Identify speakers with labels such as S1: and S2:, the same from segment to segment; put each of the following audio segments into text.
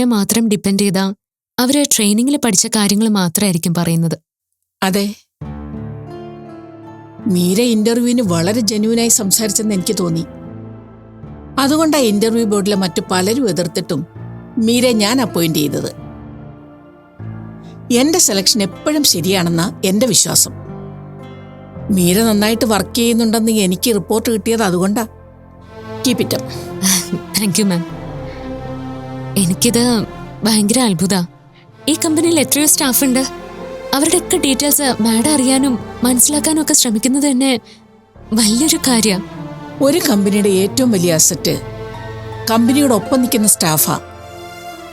S1: ഇന്റർവ്യൂവിനെ മാത്രം ഡിപ്പെൻഡ് ചെയ്താ അവർ ട്രെയിനിങ്ങിൽ പഠിച്ച കാര്യങ്ങൾ മാത്രമായിരിക്കും പറയുന്നത്.
S2: അതെ. മീര ഇന്റർവ്യൂവിന് വളരെ ജെന്യൂനായി സംസാരിച്ചെന്ന് എനിക്ക് തോന്നി. അതുകൊണ്ടാ ഇന്റർവ്യൂ ബോർഡിലെ മറ്റു പലരും എതിർത്തിട്ടും മീര ഞാൻ അപ്പോയിന്റ് ചെയ്തത്. എന്റെ സെലക്ഷൻ എപ്പോഴും ശരിയാണെന്ന എന്റെ വിശ്വാസം. മീര നന്നായിട്ട് വർക്ക് ചെയ്യുന്നുണ്ടെന്ന് എനിക്ക് റിപ്പോർട്ട് കിട്ടിയത് അതുകൊണ്ടാ. Keep it up
S1: thank you ma'am എനിക്കിത് ഭയങ്കര അത്ഭുത. ഈ കമ്പനിയിൽ എത്രയോ സ്റ്റാഫ് ഉണ്ട് അവരുടെയൊക്കെ ഡീറ്റെയിൽസ് മാഡം അറിയാനും മനസ്സിലാക്കാനും ഒക്കെ ശ്രമിക്കുന്നത് തന്നെ വലിയൊരു കാര്യം.
S2: ഒരു കമ്പനിയുടെ ഏറ്റവും വലിയ അസറ്റ് കമ്പനിയുടെ ഒപ്പം നിൽക്കുന്ന സ്റ്റാഫാ.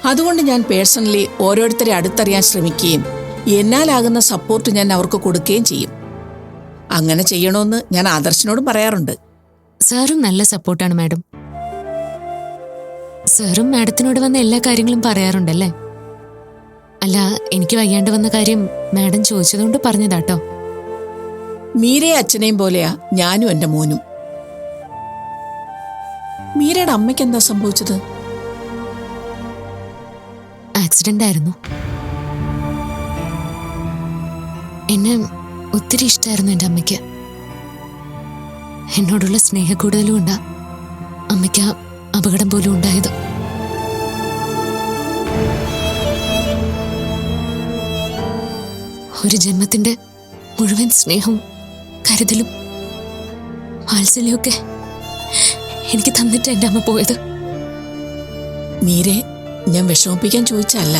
S2: അതുകൊണ്ട് ഞാൻ പേഴ്സണലി ഓരോരുത്തരെ അടുത്തറിയാൻ ശ്രമിക്കുകയും എന്നാലാകുന്ന സപ്പോർട്ട് ഞാൻ അവർക്ക് കൊടുക്കുകയും ചെയ്യും. അങ്ങനെ ചെയ്യണമെന്ന് ഞാൻ ആദർശനോടും പറയാറുണ്ട്.
S1: സാറും നല്ല സപ്പോർട്ടാണ് മാഡം. സാറും മാഡത്തിനോട് വന്ന എല്ലാ കാര്യങ്ങളും പറയാറുണ്ടല്ലേ? അല്ല എനിക്ക് വയ്യാണ്ട് വന്ന കാര്യം മാഡം ചോദിച്ചതുകൊണ്ട് പറഞ്ഞതാട്ടോ.
S2: മീരയെ അച്ഛനെയും പോലെയാ ഞാനും എന്റെ മോനും. മീരയുടെ അമ്മയ്ക്ക് എന്താ സംഭവിച്ചത്?
S1: ആക്സിഡന്റ് ആയിരുന്നു എന്നെ ഒത്തിരി ഇഷ്ടമായിരുന്നു എന്റെ അമ്മയ്ക്ക്. എന്നോടുള്ള സ്നേഹ കൂടുതലും ഉണ്ടാ. അമ്മയ്ക്ക് അപകടം പോലും ഉണ്ടായത്. ഒരു ജന്മത്തിന്റെ മുഴുവൻ സ്നേഹവും കരുതലും വാത്സല്യമൊക്കെ എനിക്ക് തന്നിട്ട് എന്റെ അമ്മ പോയത്.
S2: മീരെ ഞാൻ വിഷമിപ്പിക്കാൻ ചോദിച്ചല്ല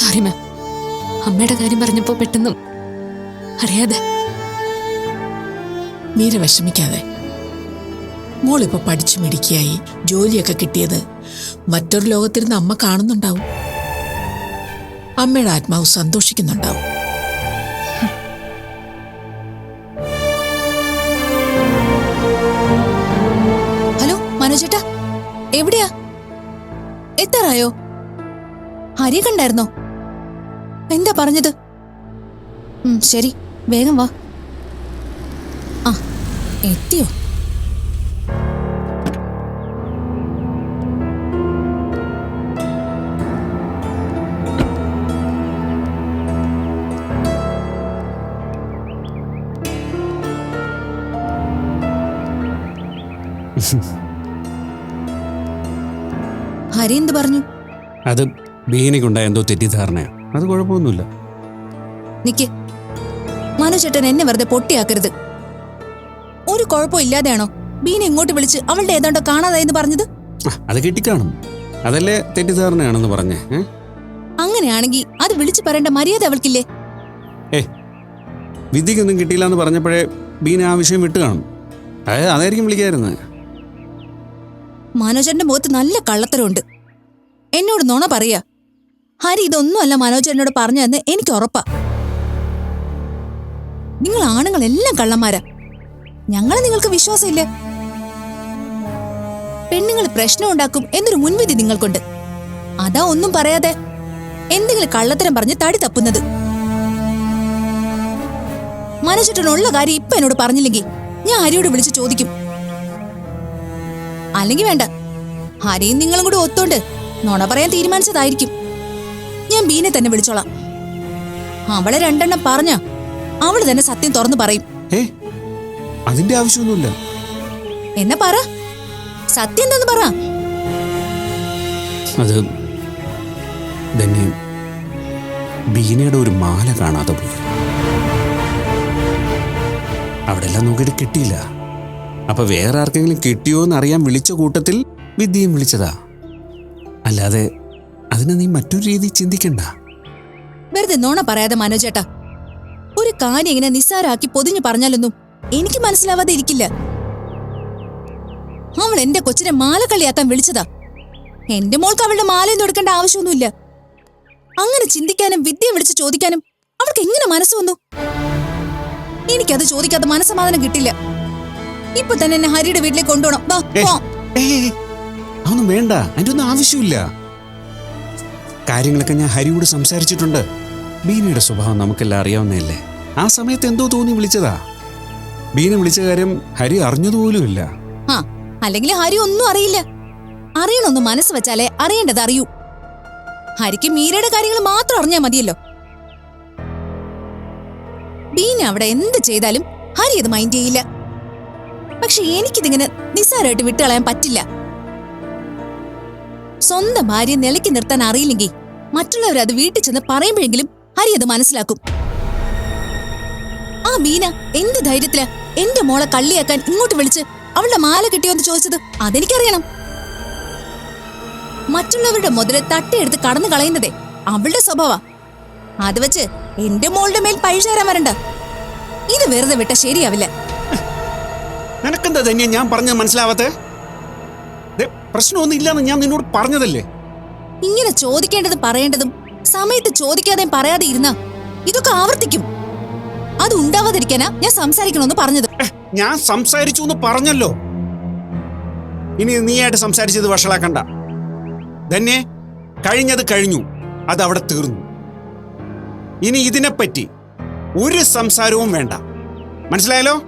S1: സോറി മാം അമ്മയുടെ കാര്യം പറഞ്ഞപ്പോൾ പെട്ടെന്നും അറിയാതെ
S2: മീര വിഷമിക്കാതെ. മോളിപ്പോ പഠിച്ചു മിടുക്കിയായി. ജോലിയൊക്കെ കിട്ടിയത് മറ്റൊരു ലോകത്തിരുന്ന് അമ്മ കാണുന്നുണ്ടാവും. അമ്മയുടെ ആത്മാവ് സന്തോഷിക്കുന്നുണ്ടാവും.
S3: ഹലോ മനോജേട്ടാ. എവിടെയാ? എത്താറായോ? ഹരിയെ കണ്ടായിരുന്നോ? എന്താ പറഞ്ഞത്? ശരി വേഗം വാ. ആ എത്തിയോ? ഹരി എന്ത് പറഞ്ഞു?
S4: അത് ബീനയ്ക്കുണ്ടായ എന്തോ തെറ്റിദ്ധാരണയാ. അത് കുഴപ്പമൊന്നുമില്ല.
S3: നിക്ക്. മനോജേട്ടൻ എന്നെ വെറുതെ പൊട്ടിയാക്കരുത്. ഒരു കുഴപ്പം ഇല്ലാതെയാണോ? ബീനെ ഇങ്ങോട്ട് വിളിച്ച് അവളുടെ ഏതാണ്ടോ കാണാതായെന്ന് പറഞ്ഞത്?
S4: അത് കിട്ടിക്കാണും. അതല്ലേ തെറ്റിദ്ധാരണയാണെന്ന് പറഞ്ഞേ?
S3: അങ്ങനെയാണെങ്കിൽ അത് വിളിച്ചു പറയേണ്ട മര്യാദ അവൾക്കില്ലേ?
S4: ഏ വിദ്യക്കൊന്നും കിട്ടിയില്ല എന്ന് പറഞ്ഞപ്പോഴേ ബീന ആ വിഷയം വിട്ടു കാണും. അതായത് അതായിരിക്കും വിളിക്കായിരുന്നു.
S3: മനോജന്റെ മുഖത്ത് നല്ല കള്ളത്തരമുണ്ട്. എന്നോട് നുണ പറയാ. ഹരി ഇതൊന്നുമല്ല മനോജനോട് പറഞ്ഞതെന്ന് എനിക്ക് ഉറപ്പാ. നിങ്ങൾ ആണുങ്ങളെല്ലാം കള്ളന്മാരാ. ഞങ്ങളെ നിങ്ങൾക്ക് വിശ്വാസമില്ല. പെണ്ണുങ്ങൾ പ്രശ്നം ഉണ്ടാക്കും എന്നൊരു മുൻവിധി നിങ്ങൾക്കുണ്ട്. അതാ ഒന്നും പറയാതെ എന്തെങ്കിലും കള്ളത്തരം പറഞ്ഞ് തടി തപ്പുന്നത്. മനസ്സിട്ടുള്ള കാര്യം ഇപ്പൊ എന്നോട് പറഞ്ഞില്ലെങ്കിൽ ഞാൻ ഹരിയോട് വിളിച്ച് ചോദിക്കും. അല്ലെങ്കിൽ വേണ്ട. ഹരിയും നിങ്ങളും കൂടെ ഒത്തോണ്ട്. നുണ പറയാൻ തീരുമാനിച്ചതായിരിക്കും. ഞാൻ ബീനെ തന്നെ വിളിച്ചോളാം. അവളെ രണ്ടെണ്ണം പറഞ്ഞ അവൾ തന്നെ സത്യം തുറന്നു പറയും.
S4: അതിന്റെ ആവശ്യമൊന്നുമില്ല.
S3: എന്നാ പറ. സത്യം എന്താന്ന് പറ.
S4: അത് ധന്യ ബീനയുടെ ഒരു മാല കാണാതെ പോയി. അവിടെ എല്ലാം നോക്കിയിട്ട് കിട്ടിയില്ല. അപ്പൊ വേറെ ആർക്കെങ്കിലും കിട്ടിയോ എന്ന് അറിയാൻ വിളിച്ച കൂട്ടത്തിൽ വിദ്യയും വിളിച്ചതാ. അല്ലാതെ അതിനെ നീ മറ്റൊരു രീതി ചിന്തിക്കണ്ട.
S3: വെറുതെ നോണ പറയാതെ മനോജേട്ടാ ഒരു കാര്യം ഇങ്ങനെ നിസ്സാരാക്കി പൊതിഞ്ഞു പറഞ്ഞാലൊന്നും എനിക്ക് മനസ്സിലാവാതെ ഇരിക്കില്ല. അവൾ എന്റെ കൊച്ചിനെ മാല കളിയാക്കാൻ വിളിച്ചതാ. എന്റെ മോൾക്ക് അവളുടെ മാലയൊന്നും എടുക്കേണ്ട ആവശ്യമൊന്നുമില്ല. അങ്ങനെ ചിന്തിക്കാനും വിദ്യ വിളിച്ച് ചോദിക്കാനും അവൾക്ക് എങ്ങനെ മനസ്സ് വന്നു? എനിക്കത് ചോദിക്കാതെ മനസ്സമാധാനം കിട്ടില്ല. ഇപ്പൊ തന്നെ എന്നെ ഹരിയുടെ വീട്ടിലേക്ക് കൊണ്ടുപോകണം.
S4: അതൊന്നും വേണ്ട. അതിന്റെ ഒന്നും ആവശ്യമില്ല. കാര്യങ്ങളൊക്കെ ഞാൻ ഹരിയോട് സംസാരിച്ചിട്ടുണ്ട്. ബീനയുടെ സ്വഭാവം നമുക്കെല്ലാം അറിയാവുന്നതല്ലേ? ആ സമയത്ത് എന്തോ തോന്നി വിളിച്ചതാ. ബീന വിളിച്ച കാര്യം ഹരി അറിഞ്ഞതുപോലുമില്ല.
S3: അല്ലെങ്കിൽ ഹരി ഒന്നും അറിയില്ല. അറിയണമെന്ന് മനസ്സ് വെച്ചാലേ അറിയേണ്ടത് അറിയൂ. ഹരിക്ക് മീരയുടെ കാര്യങ്ങൾ മാത്രം അറിഞ്ഞാൽ മതിയല്ലോ. ബീന അവിടെ എന്ത് ചെയ്താലും ഹരി അത് മൈൻഡ് ചെയ്യില്ല. പക്ഷെ എനിക്കിതിങ്ങനെ നിസ്സാരമായിട്ട് വിട്ടുകളയാൻ പറ്റില്ല. സ്വന്തം ഭാര്യ നിലയ്ക്ക് നിർത്താൻ അറിയില്ലെങ്കിൽ മറ്റുള്ളവരത് വീട്ടിൽ ചെന്ന് പറയുമ്പോഴെങ്കിലും ഹരി അത് മനസ്സിലാക്കും. ആ ബീന എന്ത് ധൈര്യത്തിൽ എന്റെ മോളെ കള്ളിയാക്കാൻ ഇങ്ങോട്ട് വിളിച്ച് അവളുടെ മാല കിട്ടിയോ എന്ന് ചോദിച്ചത് അതെനിക്കറിയണം. മറ്റുള്ളവരുടെ മുതൽ തട്ടിയെടുത്ത് കടന്നു കളയുന്നതേ അവളുടെ സ്വഭാവ. അത് വെച്ച് എന്റെ മോളുടെ മേൽ പഴിചേരാൻ വരണ്ട. ഇത് വെറുതെ വിട്ട ശരിയാവില്ല.
S4: നിനക്കെന്താ ഞാൻ പറഞ്ഞത് മനസ്സിലാവാത്തെ? പ്രശ്നമൊന്നും ഇല്ലാന്ന് ഞാൻ നിന്നോട് പറഞ്ഞതല്ലേ?
S3: ഇങ്ങനെ ചോദിക്കേണ്ടതും പറയേണ്ടതും സമയത്ത് ചോദിക്കാതെയും പറയാതെ ഇരുന്ന ഇതൊക്കെ ആവർത്തിക്കും. അത് ഉണ്ടാവാതിരിക്കാനാ ഞാൻ സംസാരിക്കണമെന്ന് പറഞ്ഞത്.
S4: ഞാൻ സംസാരിച്ചു എന്ന് പറഞ്ഞല്ലോ. ഇനി നീയായിട്ട് സംസാരിച്ചത് വഷളാക്കണ്ട. തന്നെ കഴിഞ്ഞത് കഴിഞ്ഞു. അത് അവിടെ തീർന്നു. ഇനി ഇതിനെപ്പറ്റി ഒരു സംസാരവും വേണ്ട. മനസ്സിലായല്ലോ?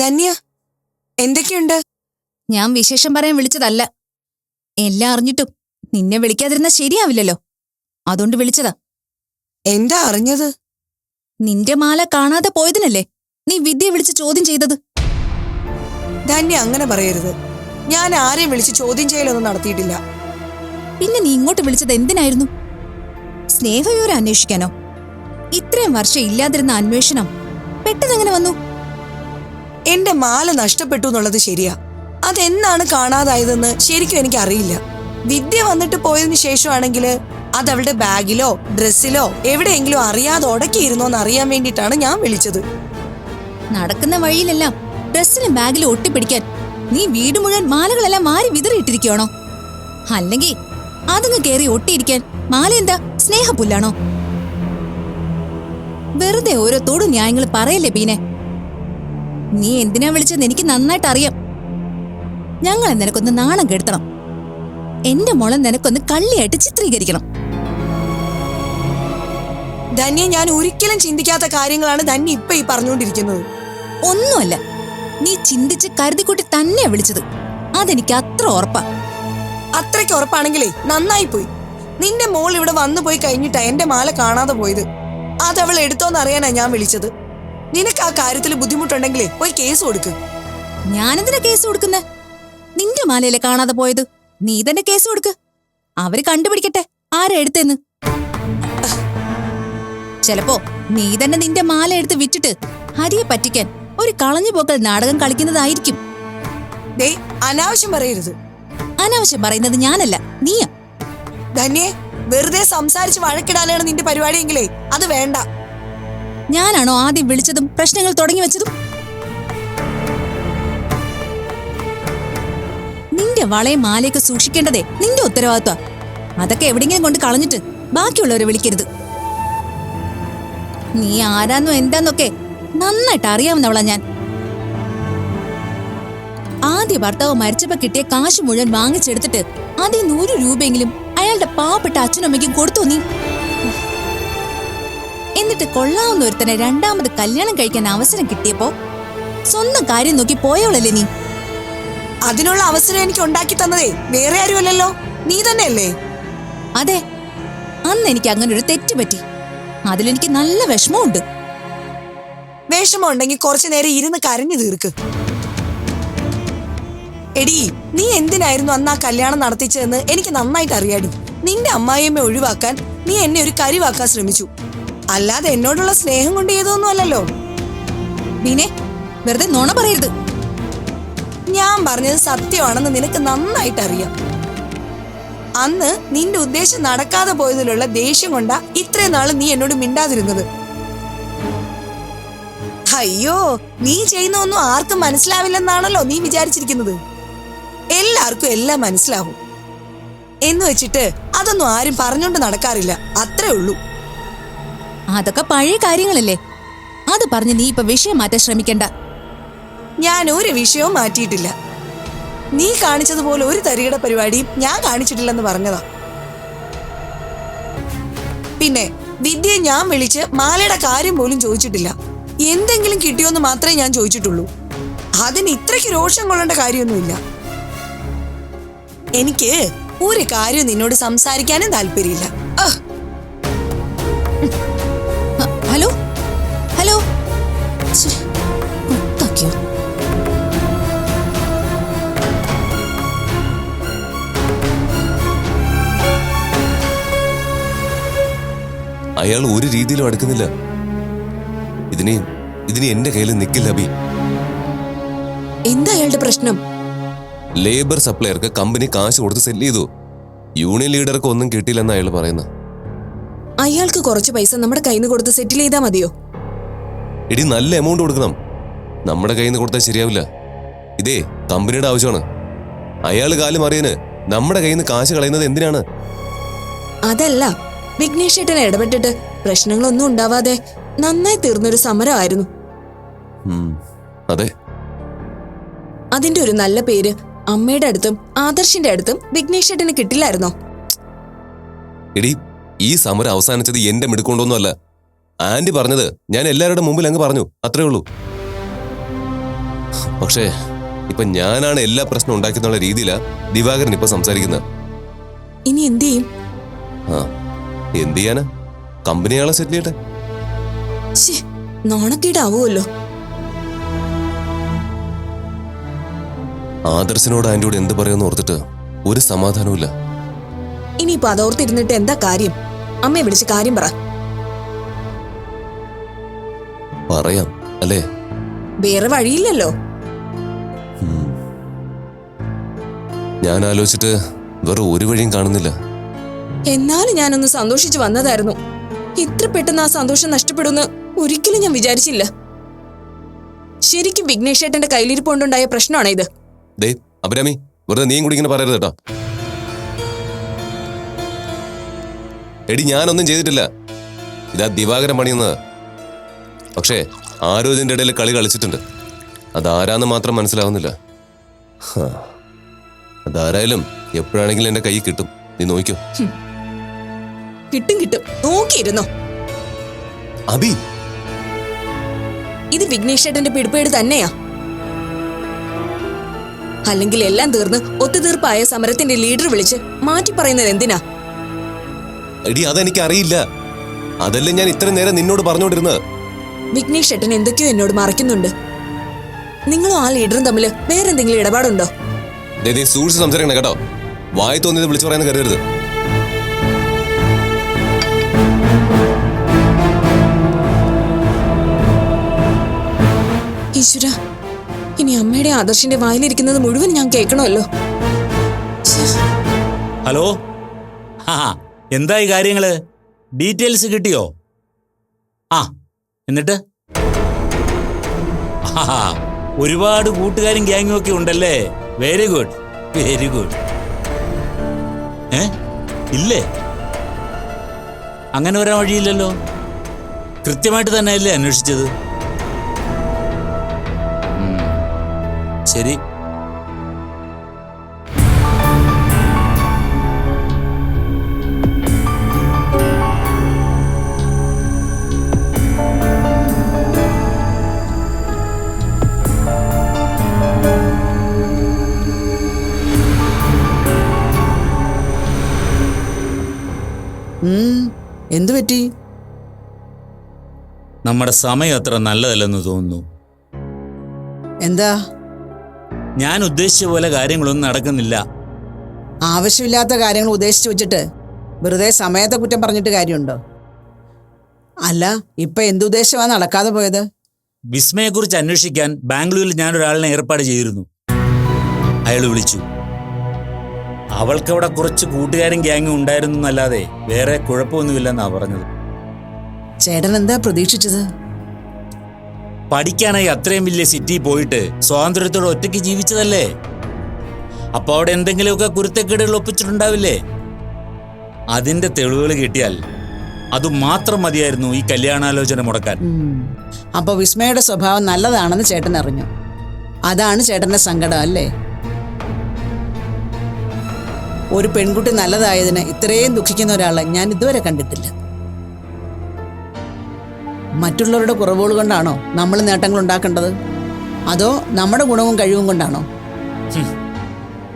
S5: ധന്യ എന്തൊക്കെയുണ്ട്?
S3: ഞാൻ വിശേഷം പറയാൻ വിളിച്ചതല്ല. എല്ലാം അറിഞ്ഞിട്ടും നിന്നെ വിളിക്കാതിരുന്ന ശരിയാവില്ലല്ലോ. അതുകൊണ്ട് വിളിച്ചതാ.
S5: എന്താ അറിഞ്ഞത്?
S3: നിന്റെ മാല കാണാതെ പോയതിനല്ലേ നീ വിദ്യ വിളിച്ച് ചോദ്യം ചെയ്തത്?
S5: ധന്യ അങ്ങനെ പറയരുത്. ഞാൻ ആരെയും വിളിച്ച് ചോദ്യം ചെയ്യലൊന്നും നടത്തിയിട്ടില്ല.
S3: പിന്നെ നീ ഇങ്ങോട്ട് വിളിച്ചത് എന്തിനായിരുന്നു? സ്നേഹവിവരം അന്വേഷിക്കാനോ? ഇത്രയും വർഷം ഇല്ലാതിരുന്ന അന്വേഷണം പെട്ടെന്ന് എങ്ങനെ വന്നു?
S5: എന്റെ മാല നഷ്ടപ്പെട്ടു എന്നുള്ളത് ശരിയാ. അതെന്നാണ് കാണാതായതെന്ന് ശരിക്കും എനിക്ക് അറിയില്ല വിദ്യ വന്നിട്ട് പോയതിനു ശേഷമാണെങ്കിൽ അത് അവളുടെ ബാഗിലോ ഡ്രസ്സിലോ എവിടെയെങ്കിലും അറിയാതെ ഉടക്കിയിരുന്നോ എന്ന് അറിയാൻ വേണ്ടിയിട്ടാണ് ഞാൻ വിളിച്ചത്.
S3: നടക്കുന്ന വഴിയിലെല്ലാം ഡ്രസ്സിലും ബാഗിലും ഒട്ടിപ്പിടിക്കാൻ നീ വീട് മുഴുവൻ മാലകളെല്ലാം മാറി വിതറിയിട്ടിരിക്കുകയാണോ? അല്ലെങ്കിൽ അതങ്ങ് കയറി ഒട്ടിയിരിക്കാൻ മാല എന്താ സ്നേഹപുല്ലാണോ വെറുതെ ഓരോ തോടു ന്യായങ്ങൾ പറയല്ലേ ബീനെ? നീ എന്തിനാ വിളിച്ചെന്ന് എനിക്ക് നന്നായിട്ട് അറിയാം ഞങ്ങൾ നിനക്കൊന്ന് നാണം കെടുത്തണം. എന്റെ മോളെ നിനക്കൊന്ന് കള്ളിയായിട്ട് ചിത്രീകരിക്കണം.
S5: ധന്യ ഞാൻ ഒരിക്കലും ചിന്തിക്കാത്ത കാര്യങ്ങളാണ് ധന്യ ഇപ്പൊ ഈ പറഞ്ഞുകൊണ്ടിരിക്കുന്നത്.
S3: ഒന്നുമല്ല. നീ ചിന്തിച്ച് കരുതിക്കൂട്ടി തന്നെയാ വിളിച്ചത്. അതെനിക്ക് അത്ര ഉറപ്പാ.
S5: അത്രയ്ക്ക് ഉറപ്പാണെങ്കിലേ നന്നായി പോയി നിന്റെ മോൾ ഇവിടെ വന്നു പോയി കഴിഞ്ഞിട്ടാ എന്റെ മാല കാണാതെ പോയത്. അത് അവൾ എടുത്തോന്ന് അറിയാനാ ഞാൻ വിളിച്ചത്. നിനക്ക് ആ കാര്യത്തിൽ ബുദ്ധിമുട്ടുണ്ടെങ്കിലേ പോയി കേസ് കൊടുക്ക്.
S3: ഞാനെന്തിനാ കേസ് കൊടുക്കുന്നേ? നിന്റെ മാലയിലെ കാണാതെ പോയത് നീ തന്നെ കേസ് കൊടുക്ക്. അവർ കണ്ടുപിടിക്കട്ടെ ആരാ എടുത്തെന്ന്? ചിലപ്പോ നീ തന്നെ നിന്റെ മാല എടുത്ത് വിറ്റിട്ട് ഹരിയെ പറ്റിക്കാൻ ഒരു കളഞ്ഞു പോക്കൽ നാടകം കളിക്കുന്നതായിരിക്കും.
S5: ദേ അനാവശ്യം പറയരുത്.
S3: അനാവശ്യം പറയുന്നത് ഞാനല്ല നീയാ.
S5: ധന്യെ വെറുതെ സംസാരിച്ച് വഴക്കിടാനാണ് നിന്റെ പരിപാടിയെങ്കിലേ അത് വേണ്ട.
S3: ഞാനാണോ ആദ്യം വിളിച്ചതും പ്രശ്നങ്ങൾ തുടങ്ങി വെച്ചതും? നിന്റെ വളയും മാലയൊക്കെ സൂക്ഷിക്കേണ്ടതേ. നിന്റെ ഉത്തരവാദിത്വ. അതൊക്കെ എവിടെയെങ്കിലും കൊണ്ട് കളഞ്ഞിട്ട് ബാക്കിയുള്ളവരെ വിളിക്കരുത്. നീ ആരാന്നോ എന്താന്നൊക്കെ നന്നായിട്ട് അറിയാവുന്നവളാ ഞാൻ. ആദ്യ ഭർത്താവ് മരിച്ചപ്പോ കിട്ടിയ കാശ് മുഴുവൻ വാങ്ങിച്ചെടുത്തിട്ട് അതിൽ നൂറ് രൂപയെങ്കിലും അയാളുടെ പാവപ്പെട്ട അച്ഛനമ്മയ്ക്കും കൊടുത്തു നീ? എന്നിട്ട് കൊള്ളാവുന്ന ഒരുത്തനെ രണ്ടാമത് കല്യാണം കഴിക്കാൻ അവസരം കിട്ടിയപ്പോ സ്വന്തം കാര്യം നോക്കി പോയവളല്ലേ നീ?
S5: അതിനുള്ള അവസരം എനിക്ക് ഉണ്ടാക്കി തന്നതേ. വേറെ ആരുമല്ലല്ലോ. നീ തന്നെയല്ലേ?
S3: അതെ. അന്ന് എനിക്ക് അങ്ങനെ ഒരു തെറ്റ് പറ്റി. അതിലെനിക്ക് നല്ല വിഷമമുണ്ട്.
S5: വിഷമമുണ്ടെങ്കിൽ കുറച്ചു നേരം ഇരുന്ന് കരഞ്ഞു തീർക്ക്. എടി നീ എന്തിനായിരുന്നു അന്ന് ആ കല്യാണം നടത്തിച്ചതെന്ന് എനിക്ക് നന്നായിട്ട് അറിയാടി. നിന്റെ അമ്മായിയമ്മ ഒഴിവാക്കാൻ നീ എന്നെ ഒരു കരിവാക്കാൻ ശ്രമിച്ചു. അല്ലാതെ എന്നോടുള്ള സ്നേഹം കൊണ്ട് ചെയ്തൊന്നും അല്ലല്ലോ.
S3: ബീനെ വെറുതെ നുണ പറയരുത്.
S5: ഞാൻ പറഞ്ഞത് സത്യമാണെന്ന് നിനക്ക് നന്നായിട്ട് അറിയാം അന്ന് നിന്റെ ഉദ്ദേശം നടക്കാതെ പോയതിലുള്ള ദേഷ്യം കൊണ്ടാ ഇത്രയും നാൾ നീ എന്നോട് മിണ്ടാതിരുന്നത്. അയ്യോ നീ ചെയ്യുന്ന ഒന്നും ആർക്കും മനസ്സിലാവില്ലെന്നാണല്ലോ നീ വിചാരിച്ചിരിക്കുന്നത്. എല്ലാവർക്കും എല്ലാം മനസ്സിലാവും. എന്ന് വെച്ചിട്ട് അതൊന്നും ആരും പറഞ്ഞുകൊണ്ട് നടക്കാറില്ല. അത്രേ ഉള്ളൂ.
S3: അതൊക്കെ പഴയ കാര്യങ്ങളല്ലേ? അത് പറഞ്ഞ് നീ ഇപ്പൊ വിഷയം മാറ്റാൻ ശ്രമിക്കണ്ട.
S5: ഞാൻ ഒരു വിഷയവും മാറ്റിയിട്ടില്ല. നീ കാണിച്ചതുപോലെ ഒരു തരികട പരിപാടിയും ഞാൻ കാണിച്ചിട്ടില്ലെന്ന് പറഞ്ഞതാ. പിന്നെ വിദ്യയെ ഞാൻ വിളിച്ച് മാലയുടെ കാര്യം പോലും ചോദിച്ചിട്ടില്ല. എന്തെങ്കിലും കിട്ടിയോന്ന് മാത്രമേ ഞാൻ ചോദിച്ചിട്ടുള്ളൂ. അതിന് ഇത്രയ്ക്ക് രോഷം കൊള്ളേണ്ട കാര്യമൊന്നുമില്ല. എനിക്ക് ഒരു കാര്യം നിന്നോട് സംസാരിക്കാനും താല്പര്യമില്ല.
S6: അയാൾ ഒരു രീതിയിലും അടുക്കുന്നില്ല. ഇതിനെ ഇതിന് എന്റെ കയ്യിൽ നിൽക്കില്ല അബി.
S5: എന്താ അയാളുടെ പ്രശ്നം?
S6: ലേബർ സപ്ലയർക്ക് കമ്പനി കാശ് കൊടുത്ത് സെൽ ചെയ്തു. യൂണിയൻ ലീഡർക്ക് ഒന്നും കിട്ടിയില്ലെന്ന് അയാൾ പറയുന്നത്
S5: അയാൾക്ക് കുറച്ച് പൈസ നമ്മുടെ കയ്യിൽ നിന്ന് കൊടുത്ത് സെറ്റിൽ ചെയ്താൽ മതിയോ?
S6: എടി നല്ല എമൗണ്ട് കൊടുക്കണം. നമ്മുടെ കയ്യിൽ നിന്ന് കൊടുത്താൽ ശരിയാവില്ല. ഇതേ കമ്പനിയുടെ ആവശ്യമാണ്. അയാൾ കാലം അറിയാന് നമ്മുടെ കയ്യിൽ നിന്ന് കാശ് കളയുന്നത് എന്തിനാണ്?
S5: അതല്ല വിഘ്നേഷ് ഏട്ടൻ ഇടപെട്ടിട്ട് പ്രശ്നങ്ങളൊന്നും ഉണ്ടാവാതെ നന്നായി തീർന്നൊരു സമരമായിരുന്നു.
S6: അതെ.
S5: അതിന്റെ ഒരു നല്ല പേര് അമ്മയുടെ അടുത്തും ആദർശിന്റെ അടുത്തും വിഘ്നേഷ് ഏട്ടന് കിട്ടില്ലായിരുന്നോ?
S6: എടി ഈ സമരം അവസാനിച്ചത് എന്റെ മിടുക്കൊണ്ടൊന്നുമല്ല ആന്റി പറഞ്ഞത് ഞാൻ എല്ലാവരുടെ മുമ്പിൽ അങ്ങ് പറഞ്ഞു അത്രേ ഉള്ളൂ. പക്ഷേ ഇപ്പൊ ഞാനാണ് എല്ലാ പ്രശ്നം ഉണ്ടാക്കിയെന്നുള്ള രീതിയിലാ ദിവാകരൻ ഇപ്പൊ സംസാരിക്കുന്നത്.
S5: ഇനി എന്ത് ചെയ്യും?
S6: ആ. എന്ത് ചെയ്യാനാ? കമ്പനിയാളെ സെറ്റിൽ ചെയ്യട്ടെ.
S5: നാണക്കേടാവുമല്ലോ.
S6: ആദർശനോട് ആന്റിയോട് എന്ത് പറയുമെന്ന് ഓർത്തിട്ട് ഒരു സമാധാനവുമില്ല.
S5: ഇനിയിപ്പോ അതോർത്തിരുന്നിട്ട് എന്താ കാര്യം? അമ്മയെ വിളിച്ച് കാര്യം പറ.
S6: പറയാം അല്ലേ?
S5: വേറെ വഴിയില്ലല്ലോ.
S6: ഞാൻ ആലോചിച്ചിട്ട് വേറെ ഒരു വഴിയും കാണുന്നില്ല.
S5: എന്നാലും ഞാനൊന്ന് സന്തോഷിച്ചു വന്നതായിരുന്നു. ഇത്ര പെട്ടെന്ന് ആ സന്തോഷം നഷ്ടപ്പെടുമെന്ന് ഒരിക്കലും ഞാൻ വിചാരിച്ചില്ല. ശരിക്കും വിഘ്നേഷ് ഏട്ടന്റെ കയ്യിലിരിപ്പുകൊണ്ടുണ്ടായ പ്രശ്നമാണ് ഇത്?
S6: ദേ അഭിരാമി വെറുതെ നീയും കൂടി ഇങ്ങനെ പറയരുത് കേട്ടോ. എടി ഞാനൊന്നും ചെയ്തിട്ടില്ല. ഇതാ ദിവാകരൻ പണിയുന്നത്. പക്ഷേ ആരോഗ്യന്റെ ഇടയിൽ കളി കളിച്ചിട്ടുണ്ട്. അതാരാന്ന് മാത്രം മനസ്സിലാവുന്നില്ല. അതാരായാലും എപ്പോഴാണെങ്കിലും എന്റെ കൈ കിട്ടും. നീ നോക്കിയോ
S5: കിട്ടും കിട്ടും. നോക്കിയിരുന്നു?
S6: അബി.
S5: ഇത് വിഘ്നേഷ് ഏട്ടന്റെ പിടിപ്പേട് തന്നെയാ. അല്ലെങ്കിൽ എല്ലാം തീർന്ന് ഒത്തുതീർപ്പായ സമരത്തിന്റെ ലീഡർ വിളിച്ച് മാറ്റി പറയുന്നത് എന്തിനാ?
S6: എടി അതെനിക്ക് അറിയില്ല അതല്ലേ ഞാൻ ഇത്ര നേരം നിന്നോട് പറഞ്ഞോണ്ടിരുന്നത്?
S5: വിഘ്നേഷ് ഏട്ടൻ എന്തൊക്കെയോ എന്നോട് മറയ്ക്കുന്നുണ്ട്. നിങ്ങളും ആ ലീഡറും തമ്മിൽ വേറെന്തെങ്കിലും ഇടപാടുണ്ടോ?
S6: സൂക്ഷിച്ച് സംസാരിക്കണം കേട്ടോ. വായി തോന്നിയത് വിളിച്ചു പറയാൻ കരുതരുത്.
S5: ഈശ്വര ഇനി അമ്മയുടെ ആദർശിന്റെ വായിലിരിക്കുന്നത് മുഴുവൻ ഞാൻ കേൾക്കണമല്ലോ.
S7: ഹലോ? ആ എന്തായി കാര്യങ്ങൾ? ഡീറ്റെയിൽസ് കിട്ടിയോ? ആ എന്നിട്ട്? ഒരുപാട് കൂട്ടുകാരും ഗ്യാങ്ങും ഒക്കെ ഉണ്ടല്ലേ? വെരി ഗുഡ് വെരി ഗുഡ് ഏ? ഇല്ലേ? അങ്ങനെ വരാൻ വഴിയില്ലല്ലോ? കൃത്യമായിട്ട് തന്നെയല്ലേ അന്വേഷിച്ചത്? ശരി.
S8: എന്തു പറ്റി?
S7: നമ്മുടെ സമയം അത്ര നല്ലതല്ലെന്ന് തോന്നുന്നു.
S8: എന്താ?
S7: ഞാൻ ഉദ്ദേശിച്ച പോലെ കാര്യങ്ങളൊന്നും നടക്കുന്നില്ല.
S8: ആവശ്യമില്ലാത്ത കാര്യങ്ങൾ ഉദ്ദേശിച്ചു വെച്ചിട്ട് വെറുതെ സമയത്തെ കുറ്റം പറഞ്ഞിട്ട് കാര്യമുണ്ടോ? അല്ല ഇപ്പൊ എന്തുദ്ദേശമാണ് നടക്കാതെ പോയത്?
S7: വിസ്മയെക്കുറിച്ച് അന്വേഷിക്കാൻ ബാംഗ്ലൂരിൽ ഞാൻ ഒരാളിനെ ഏർപ്പാട് ചെയ്തിരുന്നു. അയാൾ വിളിച്ചു. അവൾക്കവിടെ കുറച്ച് കൂട്ടുകാരും ഗ്യാങ്ങും ഉണ്ടായിരുന്നു എന്നല്ലാതെ വേറെ കുഴപ്പമൊന്നുമില്ലെന്നാ പറഞ്ഞത്.
S8: ചേട്ടൻ എന്താ പ്രതീക്ഷിച്ചത്?
S7: പഠിക്കാനായി അത്രയും വലിയ സിറ്റിയിൽ പോയിട്ട് സ്വാതന്ത്ര്യത്തോടെ ഒറ്റയ്ക്ക് ജീവിച്ചതല്ലേ? അപ്പൊ അവിടെ എന്തെങ്കിലുമൊക്കെ കുരുത്തക്കേടുകൾ ഒപ്പിച്ചിട്ടുണ്ടാവില്ലേ? അതിന്റെ തെളിവുകൾ കിട്ടിയാൽ അത് മാത്രം മതിയായിരുന്നു ഈ കല്യാണാലോചന മുടക്കാൻ.
S8: അപ്പൊ വിസ്മയുടെ സ്വഭാവം നല്ലതാണെന്ന് ചേട്ടൻ അറിഞ്ഞു. അതാണ് ചേട്ടന്റെ സങ്കടം അല്ലേ? ഒരു പെൺകുട്ടി നല്ലതായതിന് ഇത്രയും ദുഃഖിക്കുന്ന ഒരാളെ ഞാൻ ഇതുവരെ കണ്ടിട്ടില്ല. മറ്റുള്ളവരുടെ കുറവുകൾ കൊണ്ടാണോ നമ്മൾ നേട്ടങ്ങൾ ഉണ്ടാക്കേണ്ടത്? അതോ നമ്മുടെ ഗുണവും കഴിവും കൊണ്ടാണോ?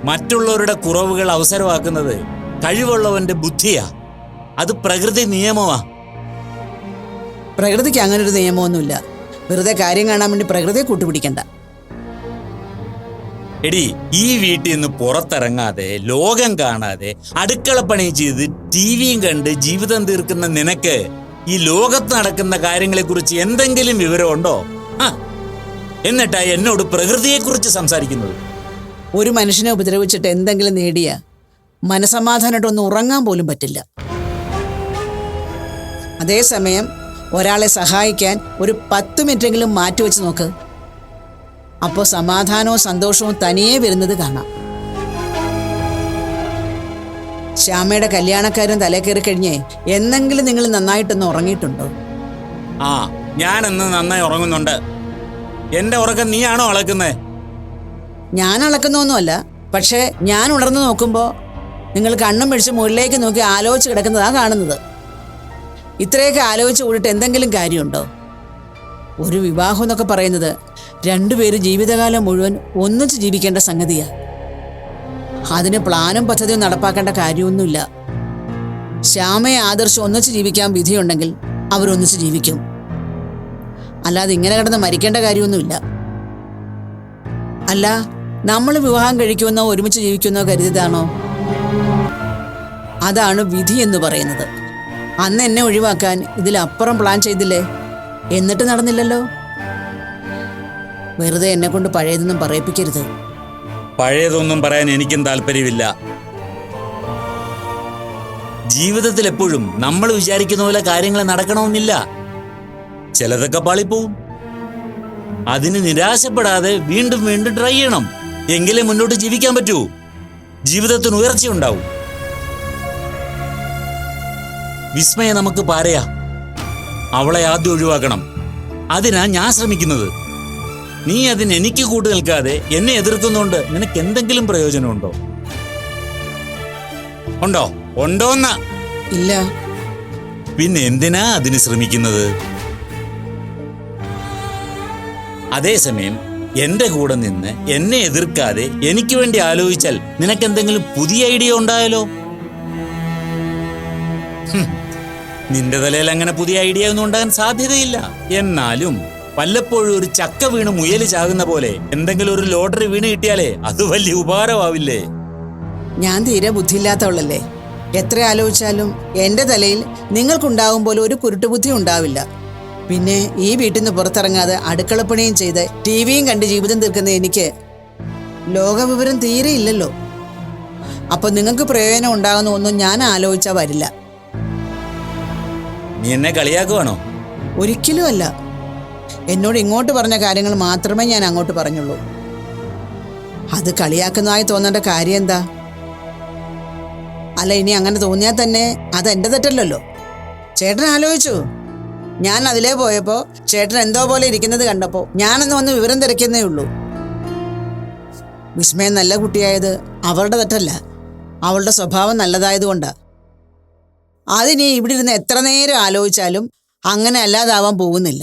S7: മറ്റുള്ളവരുടെ കുറവുകൾ അവസരമാക്കുന്നത് കഴിവുള്ളവന്റെ ബുദ്ധിയാ. അത് പ്രകൃതി നിയമമാ.
S8: പ്രകൃതിക്ക് അങ്ങനെ ഒരു നിയമമൊന്നുമില്ല. വെറുതെ കാര്യം കാണാൻ വേണ്ടി പ്രകൃതിയെ കൂട്ടുപിടിക്കണ്ട.
S7: എടി ഈ വീട്ടിൽ നിന്ന് പുറത്തിറങ്ങാതെ ലോകം കാണാതെ അടുക്കളപ്പണി ചെയ്ത് ടി വിയും കണ്ട് ജീവിതം തീർക്കുന്ന നിനക്ക് ഈ ലോകത്ത് നടക്കുന്ന കാര്യങ്ങളെക്കുറിച്ച് എന്തെങ്കിലും വിവരമുണ്ടോ? എന്നിട്ടാ എന്നോട് പ്രകൃതിയെക്കുറിച്ച് സംസാരിക്കുന്നത്.
S8: ഒരു മനുഷ്യനെ ഉപദ്രവിച്ചിട്ട് എന്തെങ്കിലും നേടിയ മനസമാധാനമായിട്ടൊന്ന് ഉറങ്ങാൻ പോലും പറ്റില്ല. അതേസമയം ഒരാളെ സഹായിക്കാൻ ഒരു പത്ത് മിനിറ്റെങ്കിലും മാറ്റിവെച്ച് നോക്ക്. അപ്പോൾ സമാധാനവും സന്തോഷവും തനിയേ വരുന്നത് കാണാം. ശ്യാമയുടെ കല്യാണക്കാരും തലേ കയറി കഴിഞ്ഞേ എന്നെങ്കിലും നിങ്ങൾ നന്നായിട്ടൊന്ന് ഉറങ്ങിയിട്ടുണ്ടോ?
S7: ആ ഞാനെന്ന് നന്നായി ഉറങ്ങുന്നുണ്ട്. എന്റെ ഉറക്കം നീയാണോ അളക്കുന്നേ?
S8: ഞാൻ അളക്കുന്നൊന്നുമല്ല പക്ഷേ ഞാൻ ഉണർന്നു നോക്കുമ്പോൾ നിങ്ങൾ കണ്ണും പിടിച്ച് മുകളിലേക്ക് നോക്കി ആലോചിച്ച് കിടക്കുന്നതാ കാണുന്നത്. ഇത്രയൊക്കെ ആലോചിച്ച് കൂടിയിട്ട് എന്തെങ്കിലും കാര്യമുണ്ടോ? ഒരു വിവാഹം എന്നൊക്കെ പറയുന്നത് രണ്ടുപേര് ജീവിതകാലം മുഴുവൻ ഒന്നിച്ച് ജീവിക്കേണ്ട സംഗതിയാ. അതിന് പ്ലാനും പദ്ധതിയും നടപ്പാക്കേണ്ട കാര്യമൊന്നുമില്ല. ശ്യാമയെ ആദർശം ഒന്നിച്ച് ജീവിക്കാൻ വിധിയുണ്ടെങ്കിൽ അവരൊന്നിച്ച് ജീവിക്കും. അല്ലാതെ ഇങ്ങനെ കിടന്ന് മരിക്കേണ്ട കാര്യമൊന്നുമില്ല. അല്ല നമ്മൾ വിവാഹം കഴിക്കുമെന്നോ ഒരുമിച്ച് ജീവിക്കുമെന്നോ കരുതിയതാണോ? അതാണ് വിധി എന്ന് പറയുന്നത്. അന്ന് എന്നെ ഒഴിവാക്കാൻ ഇതിലപ്പുറം പ്ലാൻ ചെയ്തില്ലേ? എന്നിട്ട് നടന്നില്ലല്ലോ? വെറുതെ എന്നെ കൊണ്ട് പഴയതൊന്നും പറയിപ്പിക്കരുത്.
S7: പഴയതൊന്നും പറയാൻ എനിക്കും താല്പര്യമില്ല. ജീവിതത്തിൽ എപ്പോഴും നമ്മൾ വിചാരിക്കുന്ന പോലെ കാര്യങ്ങൾ നടക്കണമെന്നില്ല. ചിലതൊക്കെ പാളിപ്പോവും. അതിന് നിരാശപ്പെടാതെ വീണ്ടും വീണ്ടും ട്രൈ ചെയ്യണം. എങ്കിലേ മുന്നോട്ട് ജീവിക്കാൻ പറ്റൂ. ജീവിതത്തിന് ഉയർച്ചയുണ്ടാവും വിസ്മയ നമുക്ക് പാരയാ. അവളെ ആദ്യം ഒഴിവാക്കണം. അതിനാ ഞാൻ ശ്രമിക്കുന്നത്. നീ അതിന് എനിക്ക് കൂട്ടു നിൽക്കാതെ എന്നെ എതിർക്കുന്നുണ്ട് നിനക്ക് എന്തെങ്കിലും പ്രയോജനമുണ്ടോ? ഉണ്ടോ? ഉണ്ടോന്ന
S8: ഇല്ല.
S7: പിന്നെ എന്തിനാ അതിന് ശ്രമിക്കുന്നത്? അതേസമയം എന്റെ കൂടെ നിന്ന് എന്നെ എതിർക്കാതെ എനിക്ക് വേണ്ടി ആലോചിച്ചാൽ നിനക്ക് എന്തെങ്കിലും പുതിയ ഐഡിയ ഉണ്ടായാലോ? നിന്റെ തലയിൽ അങ്ങനെ പുതിയ ഐഡിയ ഒന്നും ഉണ്ടാകാൻ സാധ്യതയില്ല. എന്നാലും വല്ലപ്പോഴും ഒരു ചക്ക വീണ് മുയൽ ചാകുന്ന പോലെ എന്തെങ്കിലും ഒരു ലോട്ടറി വീണ് കിട്ടിയാലേ അത് വലിയ ഉപകാരമാവില്ലേ?
S8: ഞാൻ തീരെ ബുദ്ധിയില്ലാത്തവളല്ലേ. എത്ര ആലോചിച്ചാലും എന്റെ തലയിൽ നിങ്ങൾക്കുണ്ടാവും പോലെ ഒരു കുരുട്ടുബുദ്ധി ഉണ്ടാവില്ല. പിന്നെ ഈ വീട്ടിൽ നിന്ന് പുറത്തിറങ്ങാതെ അടുക്കളപ്പണിയും ചെയ്ത് ടി വിയും കണ്ട് ജീവിതം തീർക്കുന്ന എനിക്ക് ലോകവിവരം തീരെ ഇല്ലല്ലോ. അപ്പൊ നിങ്ങൾക്ക് പ്രയോജനം ഉണ്ടാകുന്ന ഒന്നും ഞാൻ ആലോചിച്ചാൽ വരില്ല.
S7: നീ എന്നെ കളിയാക്കുവാണോ?
S8: ഒരിക്കലും അല്ല. എന്നോട് ഇങ്ങോട്ട് പറഞ്ഞ കാര്യങ്ങൾ മാത്രമേ ഞാൻ അങ്ങോട്ട് പറഞ്ഞുള്ളൂ. അത് കളിയാക്കുന്നതായി തോന്നേണ്ട കാര്യം എന്താ? അല്ല ഇനി അങ്ങനെ തോന്നിയാൽ തന്നെ അത് എന്റെ തെറ്റല്ലല്ലോ. ചേട്ടൻ ആലോചിച്ചു. ഞാൻ അതിലേ പോയപ്പോൾ ചേട്ടൻ എന്തോ പോലെ ഇരിക്കുന്നത് കണ്ടപ്പോൾ ഞാനൊന്ന് വന്ന് വിവരം തിരക്കുന്നേ ഉള്ളൂ. വിസ്മയ നല്ല കുട്ടിയായത് അവളുടെ തെറ്റല്ല അവളുടെ സ്വഭാവം നല്ലതായതുകൊണ്ടാണ് അതിനി ഇവിടെ ഇരുന്ന് എത്ര നേരം ആലോചിച്ചാലും അങ്ങനെ അല്ലാതാവാൻ പോകുന്നില്ല.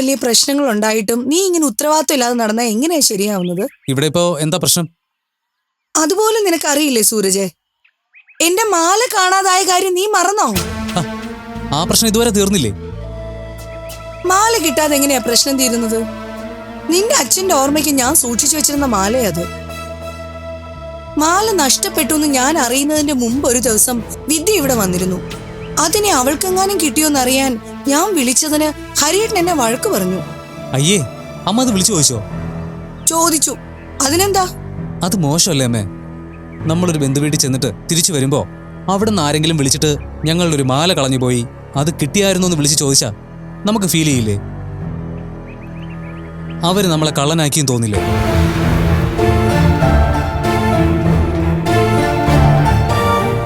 S5: വലിയ പ്രശ്നങ്ങൾ ഉണ്ടായിട്ടും നീ ഇങ്ങനെ ഉത്തരവാദിത്വം ഇല്ലാതെ നടന്നാൽ എങ്ങനെയാ ശരിയാവുന്നത്?
S9: ഇവിടെ ഇപ്പോ എന്താ പ്രശ്നം?
S5: അതുപോലെ നിനക്കറിയില്ലേ സൂരജ് എന്റെ മാല കാണാതായ കാര്യം നീ മറന്നോ?
S9: ആ, ആ പ്രശ്നം ഇതുവരെ തീർന്നില്ലേ?
S5: മാല കിട്ടാതെ എങ്ങനെയാ പ്രശ്നം തീരുന്നത്? നിന്റെ അച്ഛന്റെ ഓർമ്മയ്ക്ക് ഞാൻ സൂക്ഷിച്ചു വെച്ചിരുന്ന മാലയത് മാല നഷ്ടപ്പെട്ടു എന്ന് ഞാൻ അറിയുന്നതിന്റെ മുമ്പ് ഒരു ദിവസം വിദ്യ ഇവിടെ വന്നിരുന്നു. അതിനെ അവൾക്കെങ്ങാനും കിട്ടിയോന്നറിയാൻ ഞാൻ വിളിച്ചതിന് ഹരിയേട്ടൻ എന്നെ വഴക്ക് പറഞ്ഞു.
S9: അയ്യേ അമ്മ അത് വിളിച്ചു ചോദിച്ചോ?
S5: ചോദിച്ചു. അതിനെന്താ?
S9: അത് മോശമല്ലേ അമ്മേ? നമ്മളൊരു ബന്ധുവീട്ടിൽ ചെന്നിട്ട് തിരിച്ചു വരുമ്പോ അവിടെ നിന്ന് ആരെങ്കിലും വിളിച്ചിട്ട് ഞങ്ങളുടെ ഒരു മാല കളഞ്ഞു പോയി അത് കിട്ടിയായിരുന്നു എന്ന് വിളിച്ച് ചോദിച്ചാ നമുക്ക് ഫീൽ ചെയ്യില്ലേ? അവർ നമ്മളെ കള്ളനാക്കിയും തോന്നില്ലേ?